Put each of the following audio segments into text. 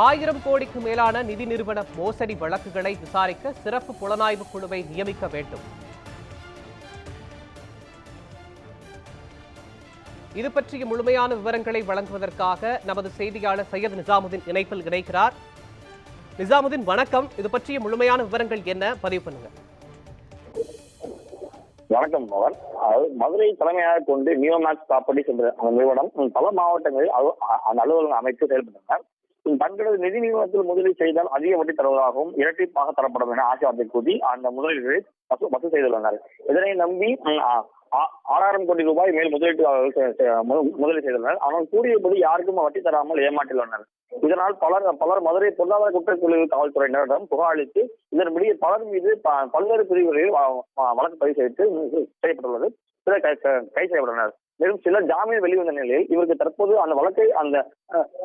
ஆயிரம் கோடிக்கு மேலான நிதி நிறுவன மோசடி வழக்குகளை விசாரிக்க சிறப்பு புலனாய்வு குழுவை நியமிக்க வேண்டும். இது பற்றிய முழுமையான விவரங்களை வழங்குவதற்காக நமது செய்தியாளர் சையத் நிசாமுதீன் இணைப்பில் இணைக்கிறார் நிசாமுதீன் வணக்கம். இது பற்றிய முழுமையான விவரங்கள் என்ன? பதிவு பண்ணுங்க. வணக்கம் பவன் அதாவது மதுரை தலைமையாக கொண்டு நியோமேக்ஸ் ப்ராப்பர்ட்டிஸ் என்ற அந்த நிறுவனம் பல மாவட்டங்களில் அந்த அலுவலகம் அமைத்து செயல்பட்டனர் தங்களது நிதி நிறுவனத்தில் முதலீடு செய்தால் அதிக வட்டி தருவதாகவும் இரட்டிப்பாக தரப்படும் என ஆசீர்வாதத்தை கூறி அந்த முதலீடுகளை வசூல் செய்துள்ளனர். இதனை நம்பி ஆ- ஆ- ஆறாயிரம் கோடி ரூபாய் மேல் முதலீட்டு முதலீடு செய்துள்ளனர். ஆனால் கூறியபடி யாருக்கும் வட்டி தராமல் ஏமாற்றியுள்ளனர். இதனால் பலர் பலர் மதுரை பொருளாதார குற்றக்குழு காவல்துறையினரிடம் புகார் அளித்து இதன்படி பலர் மீது ப- பல்வேறு பிரிவுகளில் வழக்கு பதிவு செய்து செய்யப்பட்டுள்ளது. சிலர் கை- க- கைது செய்யப்பட்டனர். மேலும் சிலர் ஜாமீன் வெளிவந்த நிலையில் இவருக்கு தற்போது அந்த வழக்கை அந்த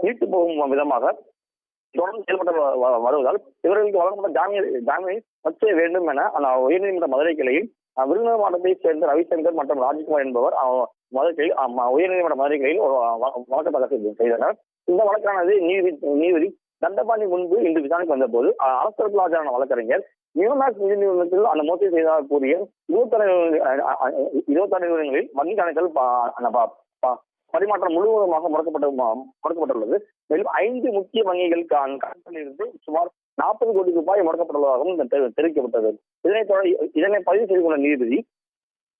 நீட்டு போகும் விதமாக தொடர்ந்து செயல்பட்டு வ- வருவதால் இவர்களுக்கு வழங்கப்பட்ட ஜாமீன் ஜாமீனை ரத்து வேண்டும் என அந்த உயர்நீதிமன்ற மதுரை கிளையில் அஹ், விருதுநகர் மாவட்டத்தைச் சேர்ந்த ரவிசங்கர் மற்றும் ராஜ்குமார் என்பவர் அஹ், மதுரை உயர்நீதிமன்ற மதுரை கிளையில் வழக்கு தாக்கல் செய்தனர். இந்த வழக்கானது நீதி நீதிபதி தண்டபாணி முன்பு இன்று விசாரணைக்கு வந்தபோது அஹ், அரசு தரப்பில் ஆஜரான வழக்கறிஞர் நியூமேக்ஸ் நிதி நிறுவனத்தில் அந்த மோசடி செய்ததாக கூறிய இருபத்தாறு இருபத்தாறு நிறுவனங்களில் வங்கி கணக்குகள் பரிமாற்றம் முழுவதுமாக முடக்கப்பட்டு முடக்கப்பட்டுள்ளது. மேலும் ஐந்து முக்கிய வங்கிகள் கணக்கில் இருந்து சுமார் நாற்பது கோடி ரூபாய் முடக்கப்பட்டுள்ளதாகவும் தெ- தெரிவிக்கப்பட்டது. இதனை தொடர் இதனை பதிவு செய்து கொண்ட நீதிபதி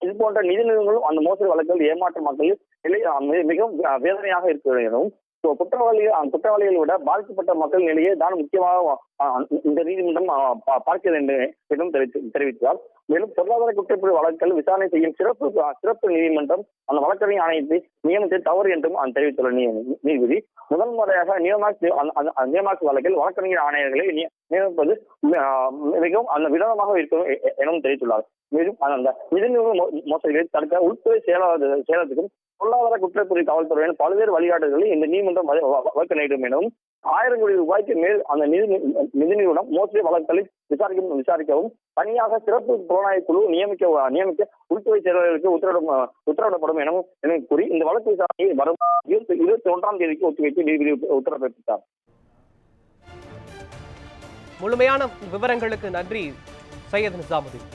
இது போன்ற நிதி நிறுவனங்களும் அந்த மோசடி வழக்கில் ஏமாற்ற மக்களில் நிலை மிகவும் வேதனையாக இருக்கிறது எனவும் குற்றவாளிகள் குற்றவாளிகளை விட பாதிக்கப்பட்ட மக்கள் நிலையே தான் முக்கியமாக இந்த நீதிமன்றம் பார்க்க வேண்டும் என்றும் தெரிவித்து- தெரிவித்தார். மேலும் பொருளாதார குற்றப்பிரிவு வழக்குகள் விசாரணை செய்யும் சிறப்பு சிறப்பு நீதிமன்றம் அந்த வழக்கறிஞர் ஆணையத்தை நியமித்து தவறு என்றும் தெரிவித்துள்ள நீ- நீதிபதி. முதல் முறையாக நியோமாக்ஸ் நியமாக்கு வழக்கில் வழக்கறிஞர் ஆணையர்களை நிய- நியமிப்பது மிகவும் அந்த விரோதமாக இருக்கும் எனவும் தெரிவித்துள்ளார். மேலும் அந்த நிதி மோசடிகளை தடுக்க உள்துறை செயலாளர் செயலத்துக்கும் பொருளாதார குற்றப்பிரிவு காவல்துறையின் பல்வேறு வழிகாட்டுகளை இந்த நீதிமன்றம் வ- வ- வகுக்க நேரிடும் எனவும் ஆயிரம் கோடி ரூபாய்க்கு மேல் அந்த நிதி நிதி நிறுவனம் மோசடி வழக்குகளை விசாரிக்க விசாரிக்கவும் தனியாக சிறப்பு புலனாய்வு குழு நியமிக்க நியமிக்க உள்துறை செயலாளருக்கு உத்தரவிடும் உத்தரவிடப்படும் எனவும் என கூறி இந்த வழக்கு விசாரணையை வரும் இருபத்தி இருபத்தி ஒன்றாம் தேதிக்கு ஒத்திவைத்து நீதிபதி உத்தரவு பிறப்பித்தார் முழுமையான விவரங்களுக்கு நன்றி சையத் நிசாமுதீன்.